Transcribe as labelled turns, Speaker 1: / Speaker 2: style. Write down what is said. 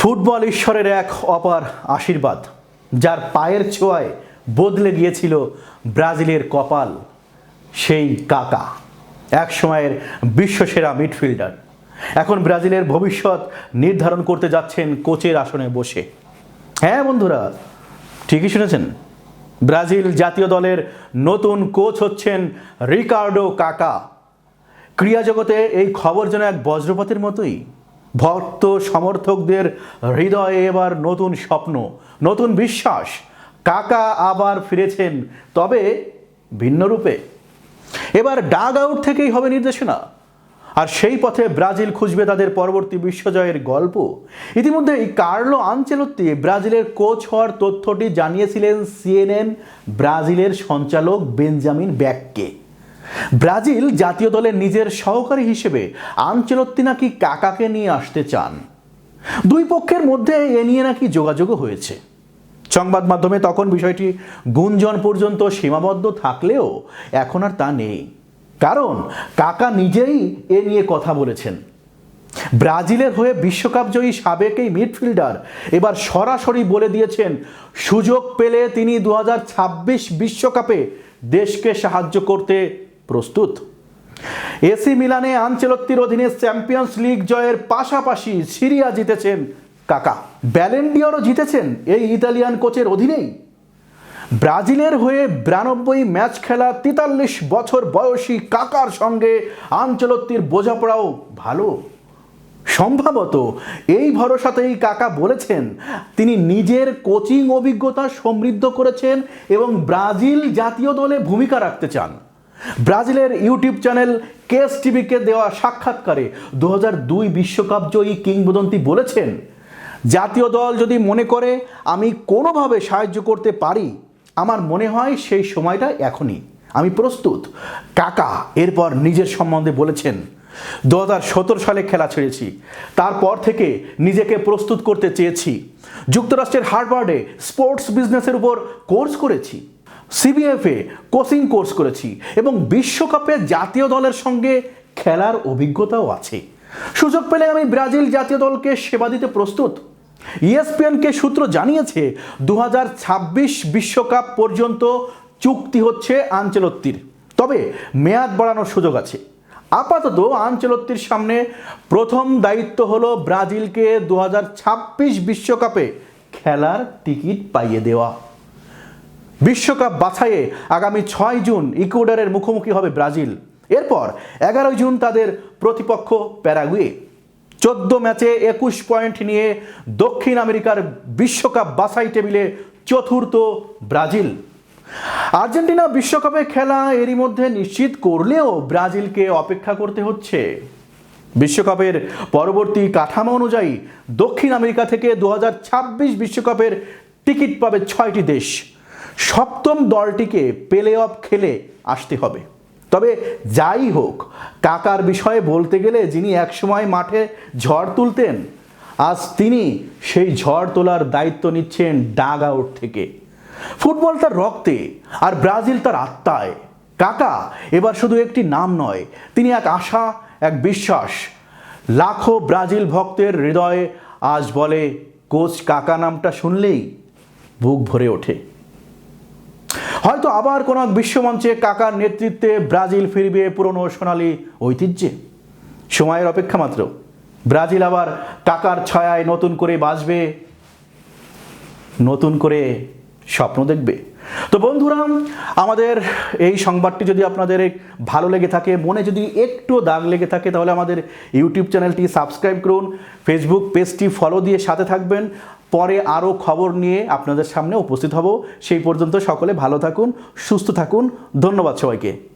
Speaker 1: Football ঈশ্বরের এক অপার আশীর্বাদ, যার পায়ের ছোঁয়ায় বদলে গিয়েছিল ব্রাজিলের কপাল, সেই কাকা, এক সময়ের বিশ্বসেরা মিডফিল্ডার। এখন ব্রাজিলের ভবিষ্যৎ নির্ধারণ করতে যাচ্ছেন কোচের আসনে বসে। হ্যাঁ বন্ধুরা, ঠিকই শুনেছেন, ব্রাজিল জাতীয় দলের নতুন কোচ হচ্ছেন রিকার্ডো কাকা। ক্রিয়া জগতে এই খবর যেন এক বজ্রপাতের মতোই। ভক্ত সমর্থকদের হৃদয়ে এবার নতুন স্বপ্ন, নতুন বিশ্বাস। কাকা আবার ফিরেছেন, তবে ভিন্ন রূপে। এবার ডাগ আউট থেকেই হবে নির্দেশনা। আর সেই পথে ব্রাজিল খুঁজবে তাদের পরবর্তী বিশ্বজয়ের গল্প। ইতিমধ্যে এই কার্লো আনচেলত্তি ব্রাজিলের কোচ হওয়ার তথ্যটি জানিয়েছিলেন সিএনএন ব্রাজিলের সঞ্চালক বেঞ্জামিন ব্যাককে। ব্রাজিল জাতীয় দলের নিজের সহকারী হিসেবে আনচেলত্তি নাকি কাকাকে নিয়ে আসতে চান? দুই পক্ষের মধ্যে এ নিয়ে নাকি যোগাযোগও হয়েছে। সংবাদ মাধ্যমে তখন বিষয়টি গুঞ্জন পর্যন্ত সীমাবদ্ধ থাকলেও এখন আর তা নেই। কারণ কাকা নিজেই এ নিয়ে কথা বলেছেন। ব্রাজিলের হয়ে বিশ্বকাপ জয়ী সাবেক এই মিডফিল্ডার এবার সরাসরি বলে দিয়েছেন, সুযোগ পেলে তিনি দু বিশ্বকাপে দেশকে সাহায্য করতে প্রস্তুত। এসি মিলানে আনচেলত্তির অধীনে চ্যাম্পিয়ন্স লিগ জয়ের পাশাপাশি সিরিয়া জিতেছেন কাকা। ব্যালেন্ডিয়রও জিতেছেন এই ইতালিয়ান কোচের অধীনেই। ব্রাজিলের হয়ে বিরানব্বই ম্যাচ খেলা তেতাল্লিশ বছর বয়সী কাকার সঙ্গে আঞ্চলত্তির বোঝাপড়াও ভালো। সম্ভবত এই ভরসাতেই কাকা বলেছেন, তিনি নিজের কোচিং অভিজ্ঞতা সমৃদ্ধ করেছেন এবং ব্রাজিল জাতীয় দলে ভূমিকা রাখতে চান। ব্রাজিলের ইউটিউব চ্যানেল কেস টিভিকে দেওয়া সাক্ষাৎকারে দু হাজার দুই বিশ্বকাপ জয়ী কিংবদন্তি বলেছেন, জাতীয় দল যদি মনে করে আমি কোনোভাবে সাহায্য করতে পারি, আমার মনে হয় সেই সময়টা এখনই। আমি প্রস্তুত। কাকা এরপর নিজের সম্বন্ধে বলেছেন, দু হাজার সতেরো সালে খেলা ছেড়েছি। তারপর থেকে নিজেকে প্রস্তুত করতে চেয়েছি। যুক্তরাষ্ট্রের হার্ভার্ডে স্পোর্টস বিজনেসের উপর কোর্স করেছি। সিবিএফে কোচিং কোর্স করেছি এবং বিশ্বকাপে জাতীয় দলের সঙ্গে খেলার অভিজ্ঞতাও আছে। সুযোগ পেলে আমি ব্রাজিল জাতীয় দলকে সেবা দিতে প্রস্তুত। ইএসপিএনকে সূত্র জানিয়েছে দু বিশ্বকাপ পর্যন্ত চুক্তি হচ্ছে আঞ্চলত্তির। তবে মেয়াদ বাড়ানোর সুযোগ আছে। আপাতত আঞ্চলত্তির সামনে প্রথম দায়িত্ব হল ব্রাজিলকে দু বিশ্বকাপে খেলার টিকিট পাইয়ে দেওয়া। বিশ্বকাপ বাছাইয়ে আগামী ছয় জুন ইকুয়েডারের মুখোমুখি হবে ব্রাজিল। এরপর এগারোই জুন তাদের প্রতিপক্ষ প্যারাগুয়ে। চোদ্দ ম্যাচে একুশ পয়েন্ট নিয়ে দক্ষিণ আমেরিকার বিশ্বকাপ বাছাই টেবিলে চতুর্থ ব্রাজিল। আর্জেন্টিনা বিশ্বকাপে খেলা এরই মধ্যে নিশ্চিত করলেও ব্রাজিলকে অপেক্ষা করতে হচ্ছে। বিশ্বকাপের পরবর্তী কাঠামো অনুযায়ী দক্ষিণ আমেরিকা থেকে দু বিশ্বকাপের টিকিট পাবে ছয়টি দেশ। সপ্তম দলটিকে প্লে অফ খেলে আসতে হবে। তবে যাই হোক, কাকার বিষয়ে বলতে গেলে যিনি একসময় মাঠে ঝড় তুলতেন, আজ তিনি সেই ঝড় তোলার দায়িত্ব নিচ্ছেন ডাগ আউট থেকে। ফুটবল তার রক্তে আর ব্রাজিল তার আত্মায়। কাকা এবার শুধু একটি নাম নয়, তিনি এক আশা, এক বিশ্বাস। লাখো ব্রাজিল ভক্তের হৃদয়ে আজ বলে, কোচ কাকা নামটা শুনলেই বুক ভরে ওঠে। হয়তো আবার কোনো বিশ্বমঞ্চে কাকার নেতৃত্বে ব্রাজিল ফিরবে পুরনো সোনালি ঐতিহ্যে। সময়ের অপেক্ষা মাত্র। ব্রাজিল আবার কাকার ছায়ায় নতুন করে বাঁচবে, নতুন করে স্বপ্ন দেখবে। তো বন্ধুরা, আমাদের এই সংবাদটি যদি আপনাদের ভালো লেগে থাকে, মনে যদি একটু দাগ লেগে থাকে, তাহলে আমাদের ইউটিউব চ্যানেলটি সাবস্ক্রাইব করুন, ফেসবুক পেজটি ফলো দিয়ে সাথে থাকবেন। পরে আরও খবর নিয়ে আপনাদের সামনে উপস্থিত হব। সেই পর্যন্ত সকলে ভালো থাকুন, সুস্থ থাকুন। ধন্যবাদ সবাইকে।